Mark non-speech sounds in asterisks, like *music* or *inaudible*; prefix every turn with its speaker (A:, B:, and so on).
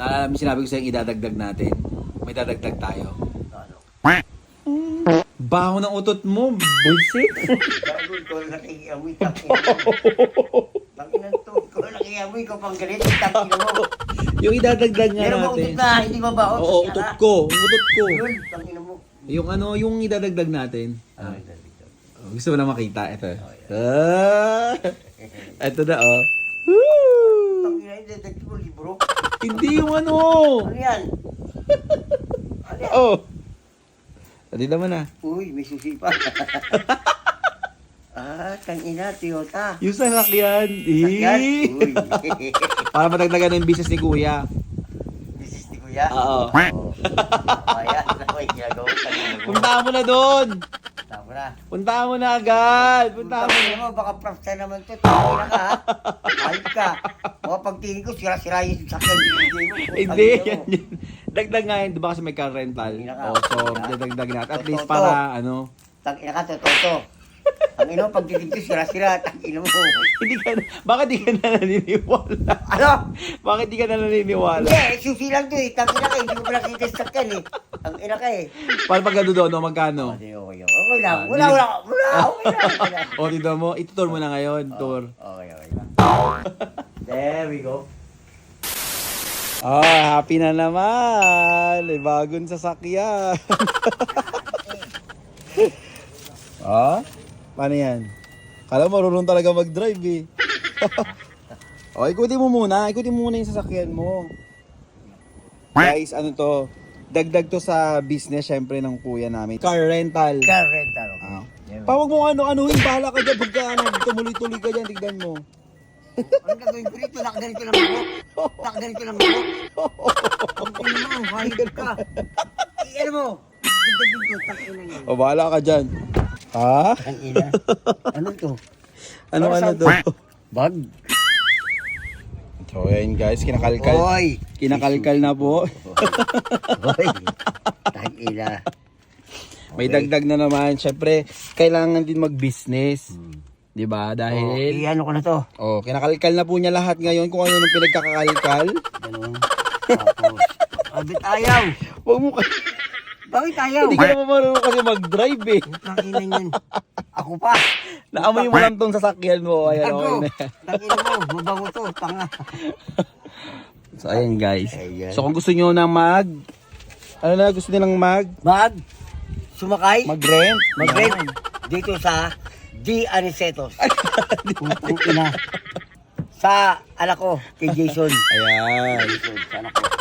A: Naalala mo sinabi ko sa'yo idadagdag natin. May dadagdag tayo. Baho ng utot mo, bullshit.
B: Bago ko nakikiamoy, mo. Tangina to, ko nakikiamoy ko pang galit, tangina mo. *laughs*
A: yung idadagdag nga
B: Pero
A: natin.
B: utot na, hindi ba ba utot?
A: Oo, utot ko. Yung utot ko.
B: Yun, mo.
A: Yung ano, yung idadagdag natin. Ah,
B: ito dito?
A: oh, gusto mo na makita? Ito.
B: Oh,
A: Ah, ito na, oh.
B: Idadagdag mo libro.
A: Hindi yung ano.
B: Ano yan? Ano yan?
A: Oh. Dali naman na.
B: Uy, may susi pa. *laughs* ah, tangina, Toyota.
A: Yung sasakyan.
B: Sakyan?
A: Eh.
B: Uy. *laughs*
A: Para madagdagan ng business ni Kuya.
B: Business ni Kuya.
A: Oo.
B: Oo. Ayan, ano yung ginagawa? Mo.
A: Puntahan mo na doon.
B: Tama na.
A: Puntahan mo na agad. Puntahan mo na.
B: Tangina mo, baka prafta naman to. Tangina ka, ha? Ayop ka. Mga pagtingin ko, sira-sira yung sakyan. *laughs* Hindi.
A: Hindi, yan yun. Dagdag nga yun, di ba kasi may car rental?
B: Hindi na ka.
A: Oh, so, dadagdag natin. At least
B: Totoo.
A: para, ano,
B: Tangina ka, totoo. Ang ino, pag titig ko, sira-sira. Tangina mo.
A: hindi ka na, bakit di ka na naniniwala?
B: Ano?
A: Bakit di ka na naniniwala?
B: Hindi, susi lang to eh. Tangina ka, hindi ko pa nakita yung sakyan eh. Ang ina ka eh.
A: Para pag doon, no, magkano?
B: Okay, okay, okay. Okay lang.
A: Ah,
B: Wala,
A: di-
B: wala, wala. Okay lang. *laughs*
A: o, dito mo, itutur mo na ngayon, tour.
B: Okay, okay lang. *laughs* There we go.
A: Oh, happy na naman. May bagong sasakyan. *laughs* ah? Paano yan? Kala mo marunong talaga mag-drive eh. *laughs* o, ikutin mo muna. Ikutin mo muna yung sasakyan mo. Guys, ano to? Dagdag to sa business syempre ng kuya namin. Car rental.
B: Car rental. okay.
A: Ah.
B: Go.
A: Pawag mo ano, anuhin, bahala ka dyan. Pagka ano, tumuloy-tuloy ka dyan, tignan mo.
B: Ano gagawin ko rito? Nakagaling ko lang ako. Nakagaling ko lang ako. Ang ina mo, hayop ka. Eh, ano mo? Digdagin ko, tangina yan.
A: O, bahala ka dyan. Ha?
B: Ang ina. Ano to?
A: Ano
B: Para
A: ano to?
B: Bag.
A: So, ayan guys, kinakalkal.
B: Oy!
A: Kinakalkal na po.
B: Oy! Tangina.
A: May
B: Okay.
A: dagdag na naman. Siyempre, kailangan din mag-business. 'Di ba?
B: Oh,
A: Dahil
B: ano ko na to?
A: oh, kinakalkal na po niya lahat ngayon kung ano nung pinagkakakalkal.
B: Ganun. Tapos, abit ayaw.
A: Huwag mo kasi,
B: Bakit ayaw?
A: hindi ka naman marunong kasi mag-drive eh.
B: Tangina yun. Ako pa.
A: Naamoy mo lang tong sasakyan mo. Ayan,
B: Ako.
A: na.
B: Tangina mo, mabango to. Tanga.
A: So, ayan guys.
B: Ayan.
A: So, kung gusto nyo na mag, ano na gusto nilang mag,
B: Mag, sumakay,
A: mag-rent.
B: mag-rent dito sa D. Anicetos. Putang *laughs* ina. Sa anak ko, kay Jason.
A: Ayan.
B: Jason, sa anak ko.